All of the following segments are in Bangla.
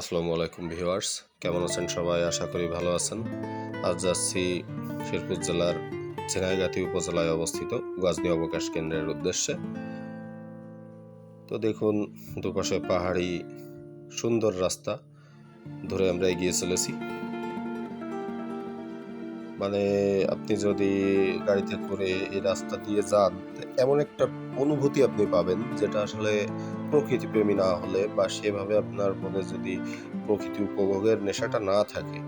আসসালামু আলাইকুম ভিউয়ার্স। কেমন আছেন সবাই? আশা করি ভালো আছেন। আজ যাচ্ছি শেরপুর জেলার ঝিনাইগাতি উপজেলায় অবস্থিত গাজনী অবকাশ কেন্দ্রের উদ্দেশ্যে। তো দেখুন, দুপাশে পাহাড়ি সুন্দর রাস্তা ধরে আমরা এগিয়ে চলেছি। মানে আপনি যদি গাড়িতে করে এই রাস্তা দিয়ে যান এমন একটা অনুভূতি আপনি পাবেন যেটা আসলে প্রকৃতি প্রেমী না হলে বা সেভাবে আপনার মনে যদি প্রকৃতি উপভোগের নেশাটা না থাকে,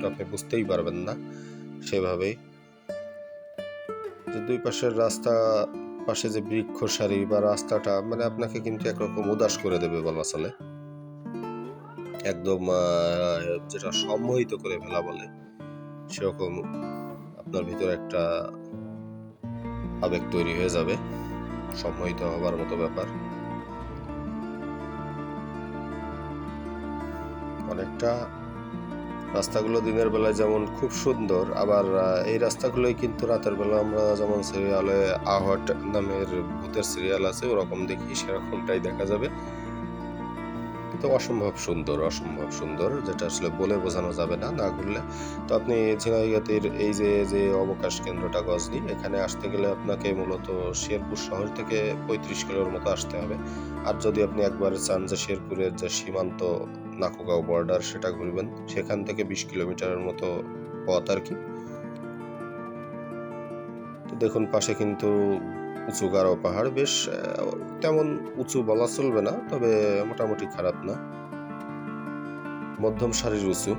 তো আপনি বুঝতেই পারবেন না সেভাবেই। যে দুই পাশের রাস্তা, পাশে যে বৃক্ষ সারি বা রাস্তাটা মানে আপনাকে কিন্তু একরকম উদাস করে দেবে বলা চলে। একদম যেটা সম্মোহিত করে ফেলা বলে। সেরকম আপনার ভিতরে একটা আবেগ তৈরি হয়ে যাবে সম্মোহিত হবার মতো ব্যাপার। অনেকটা রাস্তাগুলো দিনের বেলায় যেমন খুব সুন্দর, আবার এই রাস্তাগুলোই কিন্তু রাতের বেলা আমরা যেমন সিরিয়ালে আহট নামের ভূতের সিরিয়াল আছে, ওরকম দেখি সেরকমটাই দেখা যাবে। তো অসম্ভব সুন্দর অসম্ভব সুন্দর, যেটা আসলে বলে বোঝানো যাবে না না ঘুরলে তো আপনি ঝিনাইগাতির এই যে যে অবকাশ কেন্দ্রটা গজনি, এখানে আসতে গেলে আপনাকে মূলত শেরপুর শহর থেকে পঁয়ত্রিশ কিলোর মতো আসতে হবে। আর যদি আপনি একবার চান যে শেরপুরের যে সীমান্ত নাকুগাঁও বর্ডার সেটা ঘুরবেন, সেখান থেকে বিশ কিলোমিটারের মতো পথ আর কি। দেখুন, পাশে কিন্তু উঁচু গারো পাহাড়, বেশ তেমন উঁচু বলা চলবে না, তবে মোটামুটি খারাপ না। মধ্যম সারির উঁচু,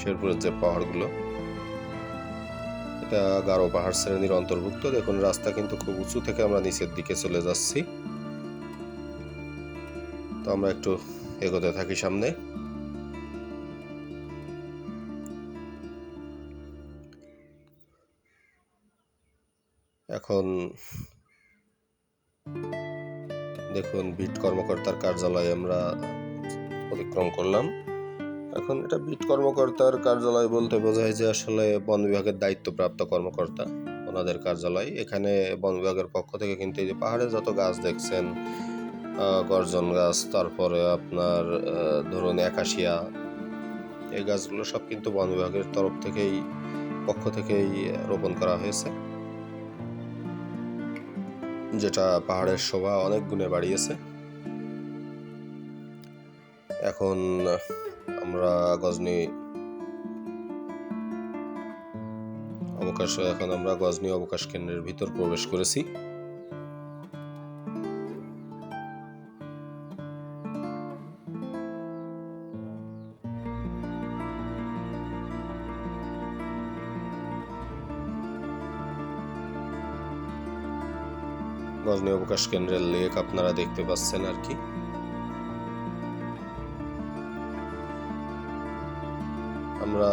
শেরপুরের যে পাহাড়গুলো। এটা গারো পাহাড় শ্রেণির অন্তর্ভুক্ত। দেখুন, রাস্তা কিন্তু খুব উঁচু থেকে আমরা নিচের দিকে চলে যাচ্ছি। তো আমরা একটু এগোতে থাকি সামনে। এখন দেখুন, বিট কর্মকর্তার কার্যালয়ে আমরা অতিক্রম করলাম। এখন এটা বিট কর্মকর্তার কার্যালয় বলতে বোঝায় যে আসলে বন বিভাগের দায়িত্বপ্রাপ্ত কর্মকর্তা ওনাদের কার্যালয়। এখানে বন বিভাগের পক্ষ থেকে কিন্তু এই যে পাহাড়ে যত গাছ দেখছেন গর্জন গাছ, তারপরে আপনার ধরুন একাশিয়া, এই গাছগুলো সব কিন্তু বন বিভাগের তরফ থেকেই, পক্ষ থেকেই রোপণ করা হয়েছে। যেটা পাহাড়ের শোভা অনেক গুণে বাড়িয়েছে। এখন আমরা গজনি অবকাশ এখন আমরা গজনি অবকাশ কেন্দ্রের ভিতর প্রবেশ করেছি। গজনি অবকাশ কেন্দ্রের লেক আপনারা দেখতে পাচ্ছেন আর কি। আমরা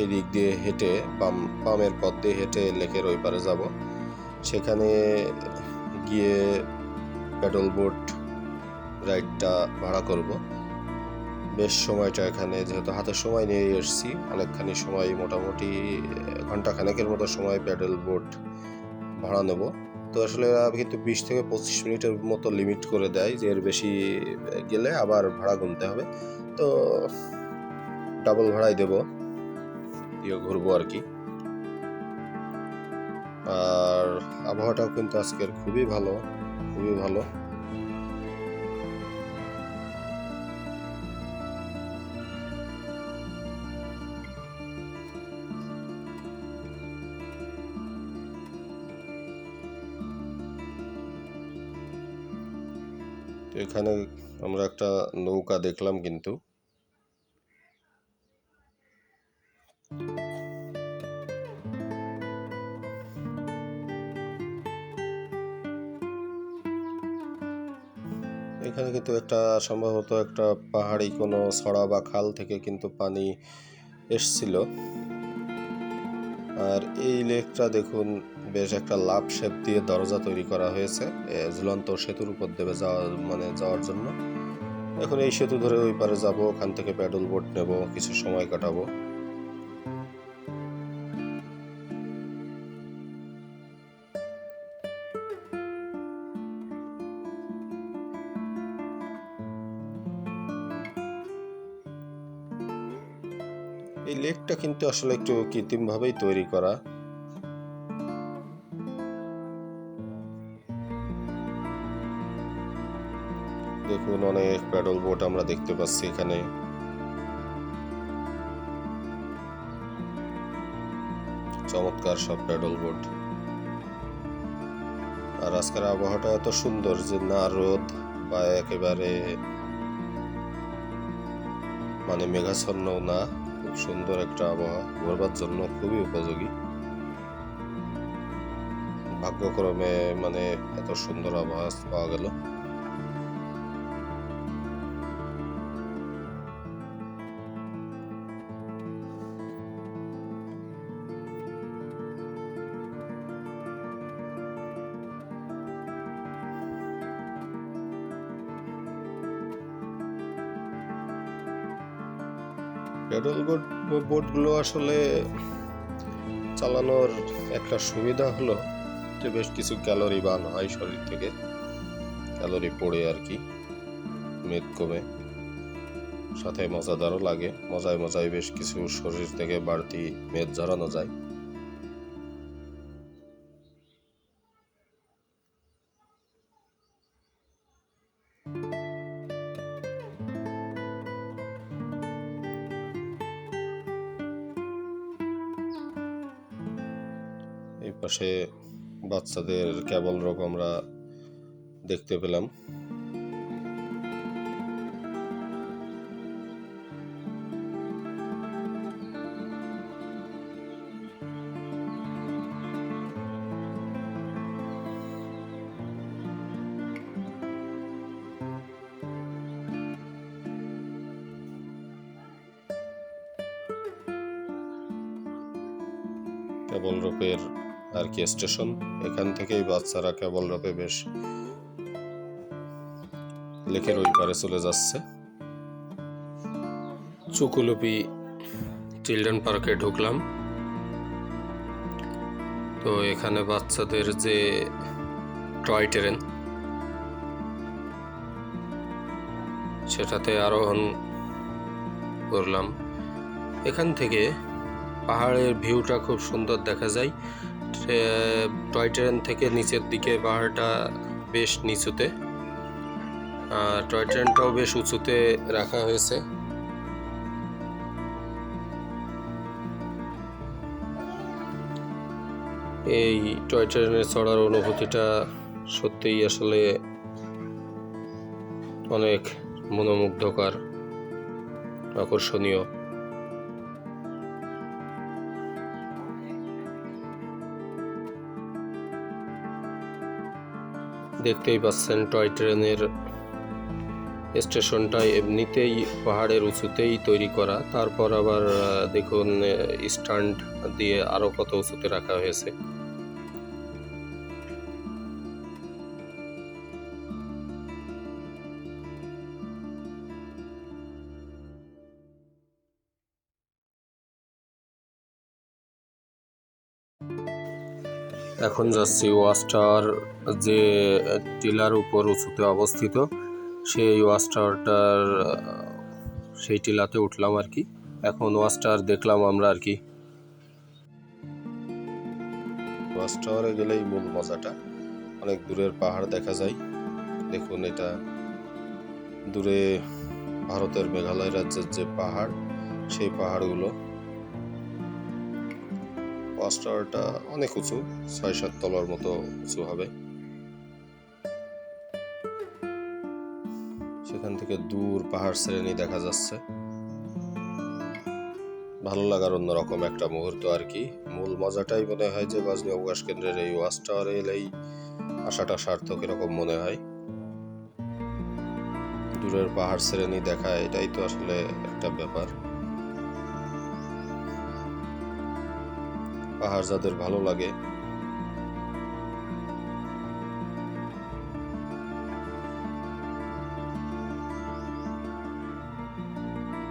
এই দিক দিয়ে হেঁটে বাম বামের পথ দিয়ে হেঁটে লেকের ওই পারে যাব। সেখানে গিয়ে প্যাডল বোট রাইডটা ভাড়া করব। বেশ সময়টা এখানে, যেহেতু হাতে সময় নিয়ে এসেছি, অনেকখানি সময়, মোটামুটি ঘণ্টা খানেকের মতো সময় প্যাডেল বোট ভাড়া নেব। তো আসলে কিন্তু বিশ থেকে পঁচিশ মিনিটের মতো লিমিট করে দেয় যে এর বেশি গেলে আবার ভাড়া গুনতে হবে। তো ডাবল ভাড়াই দেব। দিয়ে ঘুরবো আর কি। আর আবহাওয়াটাও কিন্তু আজকের খুবই ভালো খুবই ভালো। এখানে আমরা একটা নৌকা দেখলাম কিন্তু। এখানে কিন্তু একটা সম্ভবত একটা পাহাড়ি কোনো ছড়া বা খাল থেকে কিন্তু পানি এসছিল। আর এই লেকটা দেখুন বেশ একটা লাভ শেপ দিয়ে দরজা তৈরি করা হয়েছে ঝুলন্ত সেতুর উপর দেবে যাওয়া মানে যাওয়ার জন্য। এখন এই সেতু ধরে ওই পারে যাব, ওখান থেকে প্যাডল বোট নেব, কিছু সময় কাটাবো। এই লেকটা কিন্তু আসলে একটু কৃত্রিমভাবেই তৈরি করা। দেখুন, অনেক প্যাডল বোট আমরা দেখতে পাচ্ছি এখানে। চমৎকার সব প্যাডল বোট আর আজকের আবহাওয়াটা এত সুন্দর যে না রোদ বা একেবারে মানে মেঘাচ্ছন্ন না, খুব সুন্দর একটা আবহাওয়া ঘোরবার জন্য খুবই উপযোগী। ভাগ্যক্রমে মানে এত সুন্দর আবহাওয়া পাওয়া গেল। প্যাডল বোট, বোটগুলো আসলে চালানোর একটা সুবিধা হলো যে বেশ কিছু ক্যালোরি বান হয় শরীর থেকে। ক্যালোরি পড়ে আর কি, মেদ কমে। সাথে মজাদারও লাগে, মজায় মজায় বেশ কিছু শরীর থেকে বাড়তি মেদ ঝরানো যায়। এই পাশে বাচ্চাদের কেবল রোগ আমরা দেখতে পেলাম। কেবল রোপের আর কি স্টেশন। এখান থেকেই বাচ্চারা কেবল রোপে বেশ লেকের ওই পারে চলে যাচ্ছে। চুকুলুপি চিলড্রেন পার্কে ঢুকলাম। তো এখানে বাচ্চাদের যে টয় ট্রেন, সেটাতে আরোহণ করলাম। এখান থেকে পাহাড়ের ভিউটা খুব সুন্দর দেখা যায়। টয় ট্রেন থেকে নিচের দিকে পাহাড়টা বেশ নিচুতে। আর টয় ট্রেনটাও বেশ উঁচুতে রাখা হয়েছে। এই টয় ট্রেনে চড়ার অনুভূতিটা সত্যিই আসলে অনেক মনোমুগ্ধকর, আকর্ষণীয়। দেখতেই পাচ্ছেন, টয় ট্রেনের স্টেশনটা এমনিতেই পাহাড়ের উঁচুতেই তৈরি করা। তারপর আবার দেখুন স্ট্যান্ড দিয়ে আরও কত উঁচুতে রাখা হয়েছে। এখন যাচ্ছি ওয়াস্টার যে টিলার উপর উঁচুতে অবস্থিত, সেই ওয়াস্টারটার, সেই টিলাতে উঠলাম আর কি। এখন ওয়াস্টার দেখলাম আমরা আর কি। ওয়াস্টারে গেলেই মূল মজাটা। অনেক দূরের পাহাড় দেখা যায়। দেখুন এটা দূরে ভারতের মেঘালয় রাজ্যের যে পাহাড়, সেই পাহাড়গুলো। ওয়াচ টাওয়ারটা অনেক উঁচু ছয় সাত তলার মতো উঁচু হবে। সেখান থেকে দূর পাহাড় শ্রেণি দেখা যাচ্ছে। ভালো লাগার অন্যরকম একটা মুহূর্ত আর কি। মূল মজাটাই মনে হয় যে গজনী অবকাশ কেন্দ্রের এই ওয়াচ টাওয়ারে এলেই আশাটা সার্থক এরকম মনে হয়। দূরের পাহাড় শ্রেণি দেখা এটাই তো আসলে একটা ব্যাপার। পাহাড় যাদের ভালো লাগে।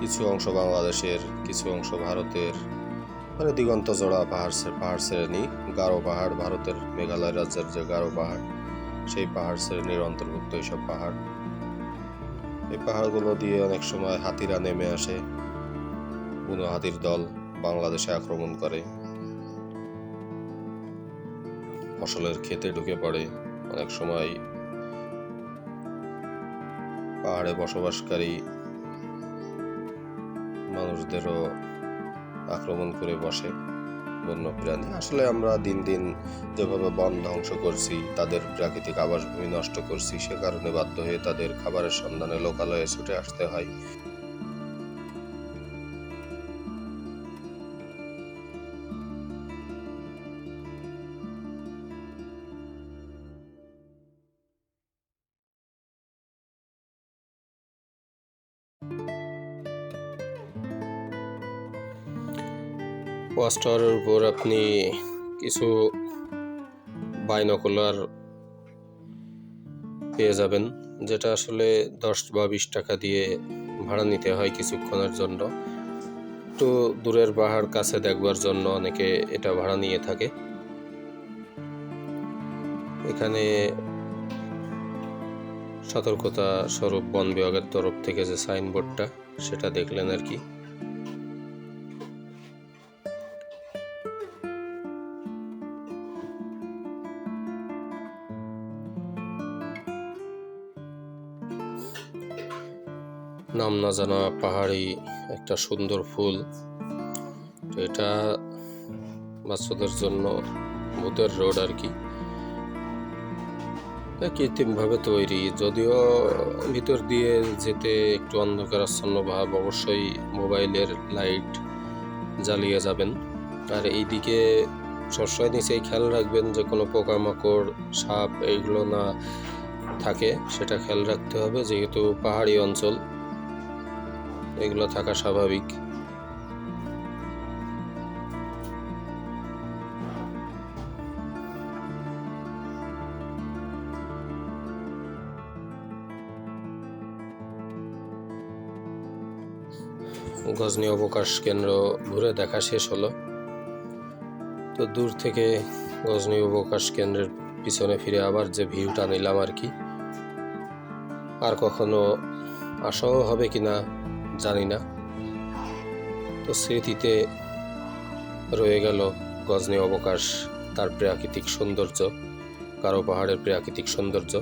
কিছু অংশ বাংলাদেশের, কিছু অংশ ভারতের। মানে দিগন্ত জোড়া পাহাড় পাহাড় শ্রেণি, গারো পাহাড়, ভারতের মেঘালয় রাজ্যের যে গারো পাহাড়, সেই পাহাড় শ্রেণির অন্তর্ভুক্ত এইসব পাহাড়। এই পাহাড়গুলো দিয়ে অনেক সময় হাতিরা নেমে আসে। কোনো হাতির দল বাংলাদেশে আক্রমণ করে। ফসলের ক্ষেতে ঢুকে পড়ে। অনেক সময় পাহাড়ে বসবাসকারী মানুষদেরও আক্রমণ করে বসে বন্য প্রাণী আসলে আমরা দিন দিন যেভাবে বন ধ্বংস করছি, তাদের প্রাকৃতিক আবাসভূমি নষ্ট করছি, সে কারণে বাধ্য হয়ে তাদের খাবারের সন্ধানে লোকালয়ে ছুটে আসতে হয়। ওয়াচ উপর আপনি কিছু বাইনকুলার পেয়ে যাবেন, যেটা আসলে দশ বা বিশ টাকা দিয়ে ভাড়া নিতে হয় কিছুক্ষণের জন্য। একটু দূরের পাহাড় কাছে দেখবার জন্য অনেকে এটা ভাড়া নিয়ে থাকে। এখানে সতর্কতা স্বরূপ বন বিভাগের তরফ থেকে যে সাইনবোর্ডটা, সেটা দেখলেন আর কি। নাম না জানা পাহাড়ি একটা সুন্দর ফুল। এটা বাচ্চাদের জন্য ভূতের রোড আর কি। কৃত্রিমভাবে তৈরি। যদিও ভিতর দিয়ে যেতে একটু অন্ধকারাচ্ছন্ন ভাব অবশ্যই মোবাইলের লাইট জ্বালিয়ে যাবেন। আর এইদিকে সবসময় নিচেই খেয়াল রাখবেন যে কোনো পোকামাকড়, সাপ এইগুলো না থাকে, সেটা খেয়াল রাখতে হবে। যেহেতু পাহাড়ি অঞ্চল, এগুলো থাকা স্বাভাবিক। গজনী অবকাশ কেন্দ্র ঘুরে দেখা শেষ হলো। তো দূর থেকে গজনী অবকাশ কেন্দ্রের পিছনে ফিরে আবার যে ভিউটা নিলাম আর কি, আর কখনো আসাও হবে কি না জানি না। তো স্মৃতিতে রয়ে গেল গজনী অবকাশ, তার প্রাকৃতিক সৌন্দর্য কারও পাহাড়ের প্রাকৃতিক সৌন্দর্য।